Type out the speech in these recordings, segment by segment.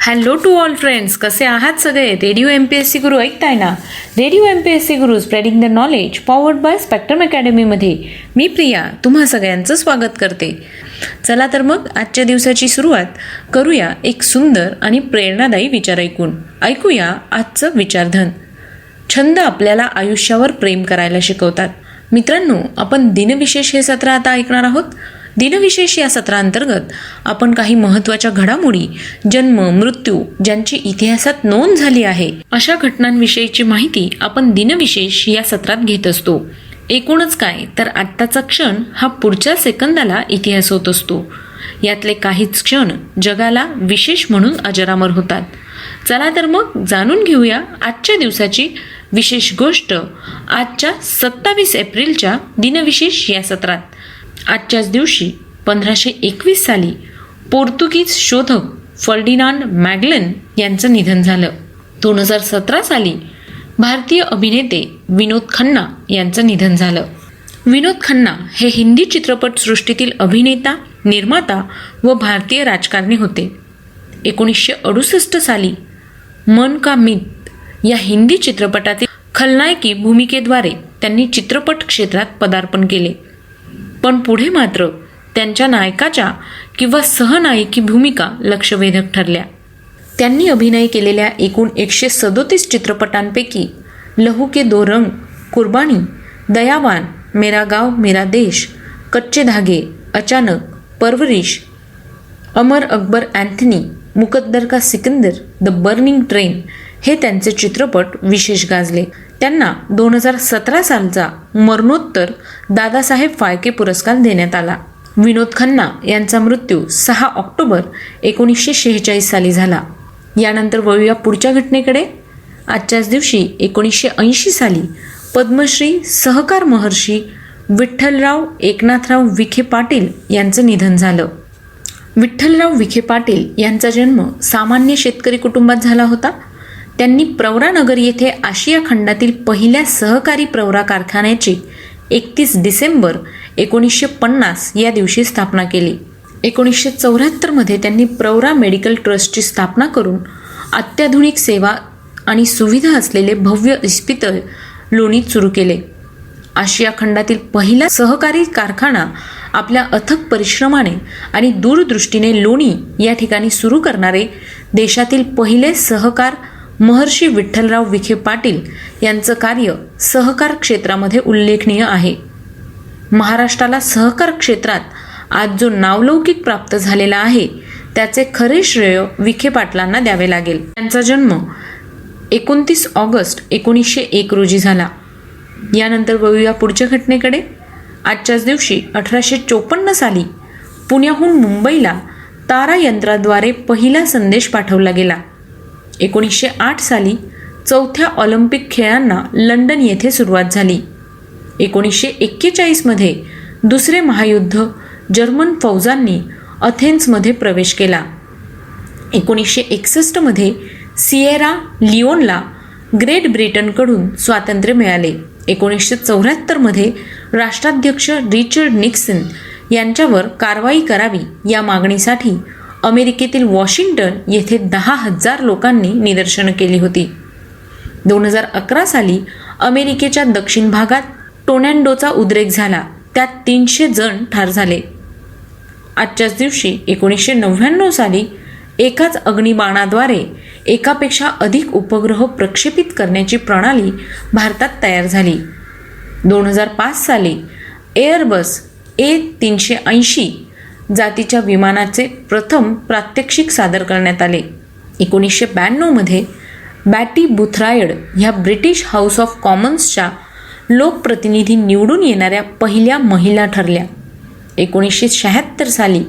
Hello to all friends कसे आहात सगळे? Radio M P S C Guru ऐकताय ना? Radio M P S C Guru spreading the knowledge powered by spectrum अकॅडमीमध्ये मी प्रिया तुम्हा सगळ्यांचं स्वागत करते. चला तर मग आजच्या दिवसाची सुरुवात करूया एक सुंदर आणि प्रेरणादायी विचार ऐकून. ऐकूया आजचं विचारधन. छंद आपल्याला आयुष्यावर प्रेम करायला शिकवतात. मित्रांनो आपण दिनविशेष हे सत्र आता ऐकणार आहोत. दिनविशेष या सत्रांतर्गत आपण काही महत्त्वाच्या घडामोडी जन्म मृत्यू ज्यांची इतिहासात नोंद झाली आहे अशा घटनांविषयीची माहिती आपण दिनविशेष या सत्रात घेत असतो. एकूणच काय तर आत्ताचा क्षण हा पुढच्या सेकंदाला इतिहास होत असतो. यातले काहीच क्षण जगाला विशेष म्हणून अजरामर होतात. चला तर मग जाणून घेऊया आजच्या दिवसाची विशेष गोष्ट आजच्या सत्तावीस एप्रिलच्या दिनविशेष या सत्रात. आजच्याच दिवशी पंधराशे एकवीस साली पोर्तुगीज शोधक फर्डिनांड मॅगलन यांचं निधन झालं. दोन हजार सतरा साली भारतीय अभिनेते विनोद खन्ना यांचं निधन झालं. विनोद खन्ना हे हिंदी चित्रपटसृष्टीतील अभिनेता निर्माता व भारतीय राजकारणी होते. एकोणीसशे अडुसष्ट साली मन का मित या हिंदी चित्रपटातील खलनायकी भूमिकेद्वारे त्यांनी चित्रपट क्षेत्रात पदार्पण केले. पण पुढे मात्र त्यांच्या नायकाच्या किंवा सहनायकी भूमिका लक्षवेधक ठरल्या. त्यांनी अभिनय केलेल्या एकूण एकशे सदोतीस चित्रपटांपैकी लहू के दो रंग कुर्बानी दयावान मेरा गाव मेरा देश कच्चे धागे अचानक परवरिश अमर अकबर अँथनी मुकद्दर का सिकंदर द बर्निंग ट्रेन हे त्यांचे चित्रपट विशेष गाजले. त्यांना दोन हजार सतरा सालचा मरणोत्तर दादासाहेब फाळके पुरस्कार देण्यात आला. विनोद खन्ना यांचा मृत्यू सहा ऑक्टोबर एकोणीसशे शेहेचाळीस साली झाला. यानंतर वळूया पुढच्या घटनेकडे. आजच्याच दिवशी एकोणीसशे ऐंशी साली पद्मश्री सहकार महर्षी विठ्ठलराव एकनाथराव विखे पाटील यांचं निधन झालं. विठ्ठलराव विखे पाटील यांचा जन्म सामान्य शेतकरी कुटुंबात झाला होता. त्यांनी प्रवरानगर येथे आशिया खंडातील पहिल्या सहकारी प्रवरा कारखान्याची एकतीस डिसेंबर एकोणीसशे पन्नास या दिवशी स्थापना केली. एकोणीसशे चौऱ्याहत्तरमध्ये त्यांनी प्रवरा मेडिकल ट्रस्टची स्थापना करून अत्याधुनिक सेवा आणि सुविधा असलेले भव्य इस्पितळ लोणीत सुरू केले. आशिया खंडातील पहिला सहकारी कारखाना आपल्या अथक परिश्रमाने आणि दूरदृष्टीने लोणी या ठिकाणी सुरू करणारे देशातील पहिले सहकार महर्षी विठ्ठलराव विखे पाटील यांचं कार्य सहकार क्षेत्रामध्ये उल्लेखनीय आहे. महाराष्ट्राला सहकार क्षेत्रात आज जो नावलौकिक प्राप्त झालेला आहे त्याचे खरे श्रेय विखे पाटलांना द्यावे लागेल. त्यांचा जन्म एकोणतीस ऑगस्ट एकोणीसशे एक रोजी झाला. यानंतर वळूया पुढच्या घटनेकडे. आजच्याच दिवशी अठराशे चोपन्न साली पुण्याहून मुंबईला तारा यंत्राद्वारे पहिला संदेश पाठवला गेला. एकोणीसशे आठ साली चौथ्या ऑलिम्पिक खेळांना लंडन येथे सुरुवात झाली. एकोणीसशे एक्केचाळीसमध्ये दुसरे महायुद्ध जर्मन फौजांनी अथेन्समध्ये प्रवेश केला. एकोणीसशे एकसष्टमध्ये सिएरा लिओनला ग्रेट ब्रिटनकडून स्वातंत्र्य मिळाले. एकोणीसशे चौऱ्याहत्तरमध्ये राष्ट्राध्यक्ष रिचर्ड निक्सन यांच्यावर कारवाई करावी या मागणीसाठी अमेरिकेतील वॉशिंग्टन येथे दहा हजार लोकांनी निदर्शनं केली होती. दोन हजार अकरा साली अमेरिकेच्या दक्षिण भागात टोनॅन्डोचा उद्रेक झाला. त्यात तीनशे जण ठार झाले. आजच्याच दिवशी एकोणीसशे नव्याण्णव साली एकाच अग्निबाणाद्वारे एकापेक्षा अधिक उपग्रह प्रक्षेपित करण्याची प्रणाली भारतात तयार झाली. दोन हजार पाच साली एअरबस ए तीनशे ऐंशी जातीच्या विमानाचे प्रथम प्रात्यक्षिक सादर करण्यात आले. एकोणीसशे ब्याण्णवमध्ये बॅटी बुथरायड ह्या ब्रिटिश हाऊस ऑफ कॉमन्सच्या लोकप्रतिनिधी निवडून येणाऱ्या पहिल्या महिला ठरल्या. एकोणीसशे शहात्तर साली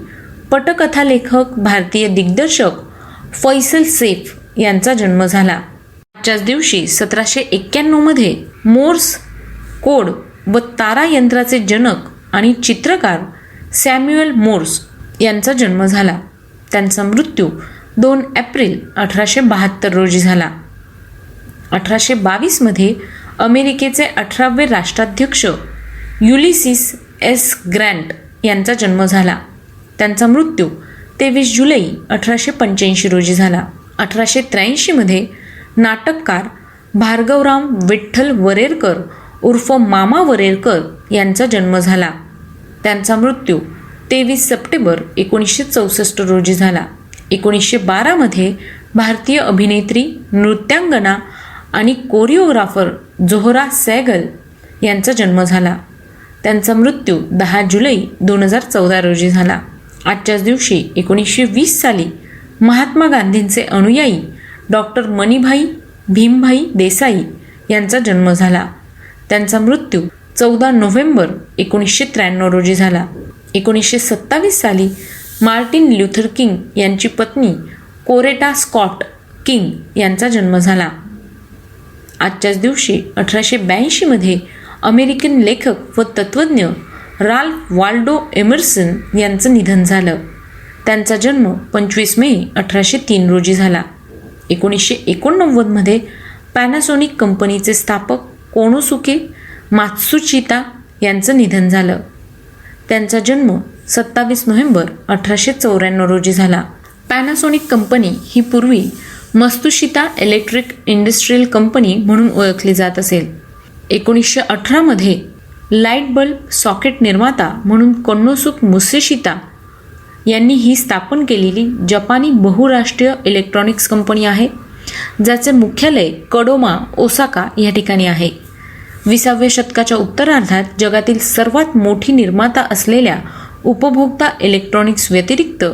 पटकथा लेखक भारतीय दिग्दर्शक फैसल सेफ यांचा जन्म झाला. आजच्याच दिवशी सतराशे एक्क्याण्णवमध्ये मोर्स कोड व तारा यंत्राचे जनक आणि चित्रकार सॅम्युअल मोर्स यांचा जन्म झाला. त्यांचा मृत्यू दोन एप्रिल अठराशे बहात्तर रोजी झाला. अठराशे बावीसमध्ये अमेरिकेचे अठरावे राष्ट्राध्यक्ष युलिसिस एस. ग्रँट यांचा जन्म झाला. त्यांचा मृत्यू तेवीस जुलै अठराशे पंच्याऐंशी रोजी झाला. अठराशे त्र्याऐंशीमध्ये नाटककार भार्गवराम विठ्ठल वरेरकर उर्फ मामा वरेरकर यांचा जन्म झाला. त्यांचा मृत्यू तेवीस सप्टेंबर एकोणीसशे चौसष्ट रोजी झाला. एकोणीसशे बारामध्ये भारतीय अभिनेत्री नृत्यांगना आणि कोरिओग्राफर जोहरा सॅगल यांचा जन्म झाला. त्यांचा मृत्यू दहा जुलै दोन हजार चौदा रोजी झाला. आजच्याच दिवशी एकोणीसशे वीस साली महात्मा गांधींचे अनुयायी डॉक्टर मणिभाई भीमभाई देसाई यांचा जन्म झाला. त्यांचा मृत्यू चौदा नोव्हेंबर एकोणीसशे त्र्याण्णव रोजी झाला. एकोणीसशे सत्तावीस साली मार्टिन ल्युथर किंग यांची पत्नी कोरेटा स्कॉट किंग यांचा जन्म झाला. आजच्याच दिवशी अठराशे ब्याऐंशीमध्ये अमेरिकन लेखक व तत्त्वज्ञ राल्फ वाल्डो एमर्सन यांचं निधन झालं. त्यांचा जन्म पंचवीस मे अठराशे तीन रोजी झाला. एकोणीसशे एकोणनव्वदमध्ये पॅनासोनिक कंपनीचे स्थापक कोणोसुके मात्सुचिता यांचं निधन झालं. त्यांचा जन्म सत्तावीस नोव्हेंबर अठराशे चौऱ्याण्णव रोजी झाला. पॅनासोनिक कंपनी ही पूर्वी मस्तुशिता इलेक्ट्रिक इंडस्ट्रीयल कंपनी म्हणून ओळखली जात असेल. एकोणीसशे अठरामध्ये लाइट बल्ब सॉकेट निर्माता म्हणून कन्नोसुक मुसेशिता यांनी ही स्थापन केलेली जपानी बहुराष्ट्रीय इलेक्ट्रॉनिक्स कंपनी आहे ज्याचे मुख्यालय कडोमा ओसाका या ठिकाणी आहे. विसाव्या शतकाच्या उत्तरार्धात जगातील सर्वात मोठी निर्माता असलेल्या उपभोक्ता इलेक्ट्रॉनिक्स व्यतिरिक्त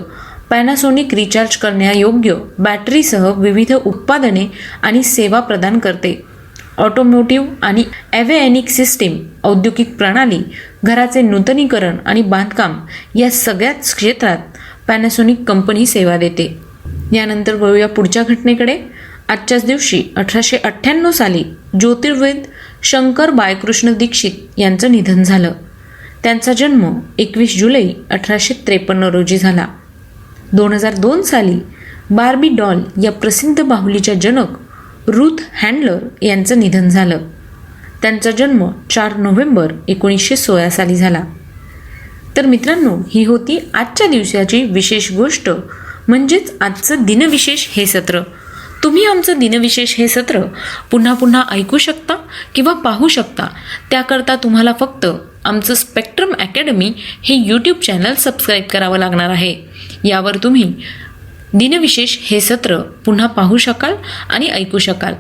पॅनासोनिक रिचार्ज करण्यायोग्य बॅटरीसह विविध उत्पादने आणि सेवा प्रदान करते. ऑटोमोटिव्ह आणि ॲव्हेॲनिक सिस्टीम औद्योगिक प्रणाली घराचे नूतनीकरण आणि बांधकाम या सगळ्याच क्षेत्रात पॅनासोनिक कंपनी सेवा देते. यानंतर वळूया पुढच्या घटनेकडे. आजच्याच दिवशी अठराशे अठ्ठ्याण्णव साली ज्योतिर्वेद शंकर बाळकृष्ण दीक्षित यांचं निधन झालं. त्यांचा जन्म एकवीस जुलै अठराशे त्रेपन्न रोजी झाला. दोन हजार दोन साली बार्बी डॉल या प्रसिद्ध बाहुलीच्या जनक रूथ हँडलर यांचं निधन झालं. त्यांचा जन्म चार नोव्हेंबर एकोणीसशे सोळा साली झाला. तर मित्रांनो ही होती आजच्या दिवसाची विशेष गोष्ट म्हणजेच आजचं दिनविशेष हे सत्र. तुम्ही आमचं दिनविशेष हे सत्र पुन्हा पुन्हा ऐकू शकता किंवा पाहू शकता. त्याकरता तुम्हाला फक्त आमचं स्पेक्ट्रम अकॅडमी हे यूट्यूब चॅनल सबस्क्राईब करावं लागणार आहे. यावर तुम्ही दिनविशेष हे सत्र पुन्हा पाहू शकाल आणि ऐकू शकाल.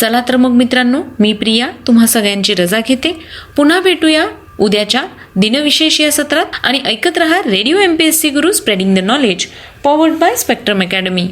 चला तर मग मित्रांनो मी प्रिया तुम्हा सगळ्यांची रजा घेते. पुन्हा भेटूया उद्याच्या दिनविशेष या सत्रात. आणि ऐकत रहा radio M P S C Guru spreading the knowledge powered by Spectrum Academy